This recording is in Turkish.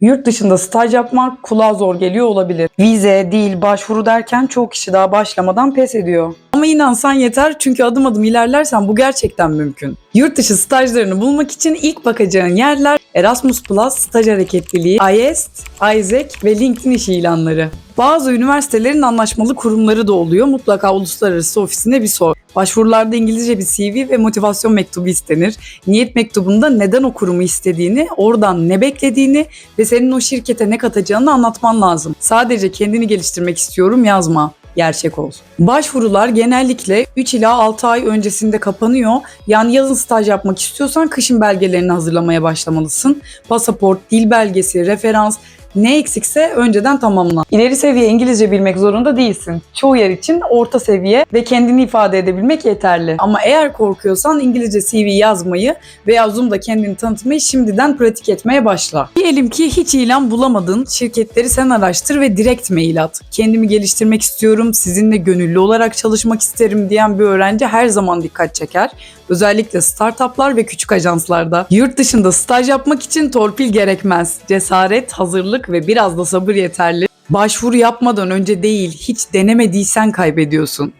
Yurt dışında staj yapmak kulağa zor geliyor olabilir. Vize, dil, başvuru derken çoğu kişi daha başlamadan pes ediyor. Ama inansan yeter çünkü adım adım ilerlersen bu gerçekten mümkün. Yurt dışı stajlarını bulmak için ilk bakacağın yerler Erasmus Plus, staj hareketliliği, IEST, Isaac ve LinkedIn iş ilanları. Bazı üniversitelerin anlaşmalı kurumları da oluyor. Mutlaka uluslararası ofisine bir sor. Başvurularda İngilizce bir CV ve motivasyon mektubu istenir. Niyet mektubunda neden o kurumu istediğini, oradan ne beklediğini ve senin o şirkete ne katacağını anlatman lazım. Sadece kendini geliştirmek istiyorum yazma gerçek olsun. Başvurular genellikle 3 ila 6 ay öncesinde kapanıyor. Yani yazın staj yapmak istiyorsan kışın belgelerini hazırlamaya başlamalısın. Pasaport, dil belgesi, referans, ne eksikse önceden tamamla. İleri seviye İngilizce bilmek zorunda değilsin. Çoğu yer için orta seviye ve kendini ifade edebilmek yeterli. Ama eğer korkuyorsan İngilizce CV yazmayı veya Zoom'da kendini tanıtmayı şimdiden pratik etmeye başla. Diyelim ki hiç ilan bulamadın. Şirketleri sen araştır ve direkt mail at. Kendimi geliştirmek istiyorum, sizinle gönüllü olarak çalışmak isterim diyen bir öğrenci her zaman dikkat çeker. Özellikle startuplar ve küçük ajanslarda. Yurt dışında staj yapmak için torpil gerekmez. Cesaret, hazırlık ve biraz da sabır yeterli. Başvuru yapmadan önce değil, hiç denemediysen kaybediyorsun.